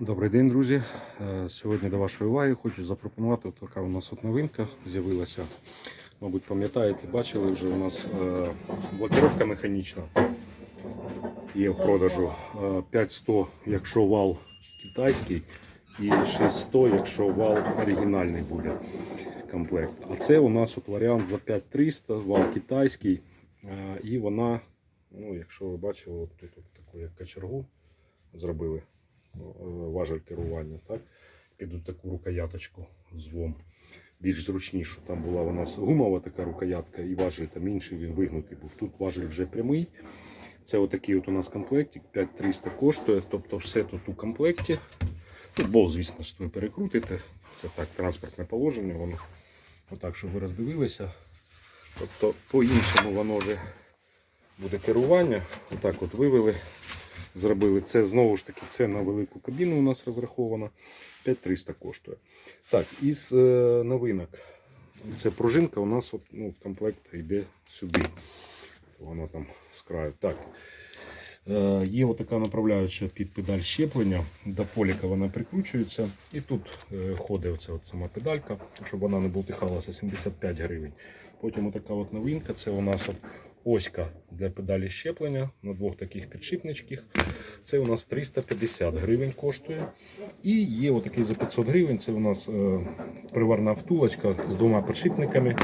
Добрий день, друзі. Е, Сьогодні до вашої уваги хочу запропонувати от така у нас от новинка з'явилася. Мабуть, пам'ятаєте, бачили вже у нас е, блокировка механічна є в продажу. Е, 5100, якщо вал китайський, і 6100, якщо вал оригінальний буде комплект. А це у нас от варіант за 5300, вал китайський. Е, І вона, ну, якщо ви бачили, от тут от таку як кочергу зробили е, важель керування, так? під таку рукояточку з. Більш зручнішу. Там була у нас гумова така рукоятка і важель там інший, він вигнутий був. Тут важель вже прямий. Це отакий от у нас комплектик, 5300 коштує, тобто все тут у комплекті. Тут бол, звісно ж, ви перекрутите. Це так, транспортне положення, воно отак, щоб ви роздивилися. Тобто, по-іншому воно вже буде керування. Отак от вивели, зробили. Це знову ж таки це на велику кабіну у нас розраховано. 5300 коштує. Так, із е, новинок. Це пружинка у нас от, ну, комплект йде сюди. Вона там з краю. Так. Е, є отака направляюча під педаль щеплення. До поліка вона прикручується. І тут е, ходить оця от сама педалька, щоб вона не болтихалася 75 гривень. Потім отака от новинка. Це у нас от оська для педалі щеплення на двох таких підшипничках. Це у нас 350 гривень коштує. І є отакий за 500 гривень. Це у нас е, приварна втулочка з двома підшипниками.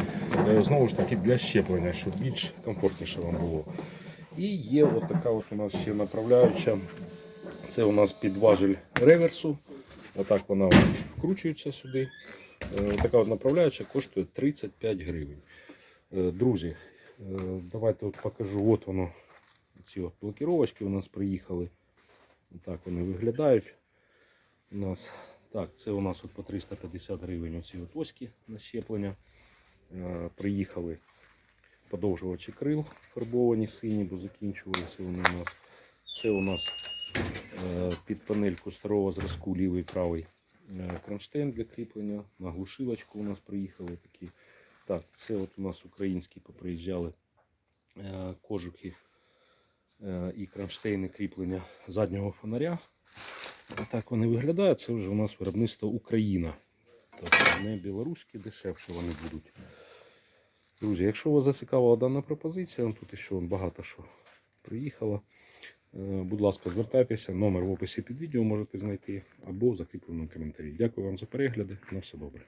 Е, знову ж таки для щеплення, щоб більш комфортніше вам було. І є от така от у нас ще направляюча. Це у нас під важель реверсу. Отак вона вкручується сюди. Е, Така от направляюча коштує 35 гривень. Друзі, давайте от покажу. От воно. Ці от блокировочки у нас приїхали. Так вони виглядають. У нас так, це у нас от по 350 гривень оці от оськи на щеплення. Е, Приїхали подовжувачі крил фарбовані сині, бо закінчувалися вони у нас. Це у нас е, під панельку старого зразку лівий правий е, кронштейн для кріплення. На глушилочку у нас приїхали такі. Так, це от у нас українські поприїжджали е, кожухи е, і кронштейни кріплення заднього фонаря. Так вони виглядають. Це вже у нас виробництво Україна. Тобто не білоруські, дешевше вони будуть. Друзі, якщо вас зацікавила дана пропозиція, тут ще багато що приїхало. Е, Будь ласка, звертайтеся, номер в описі під відео можете знайти або в закріпленому коментарі. Дякую вам за перегляди. На все добре.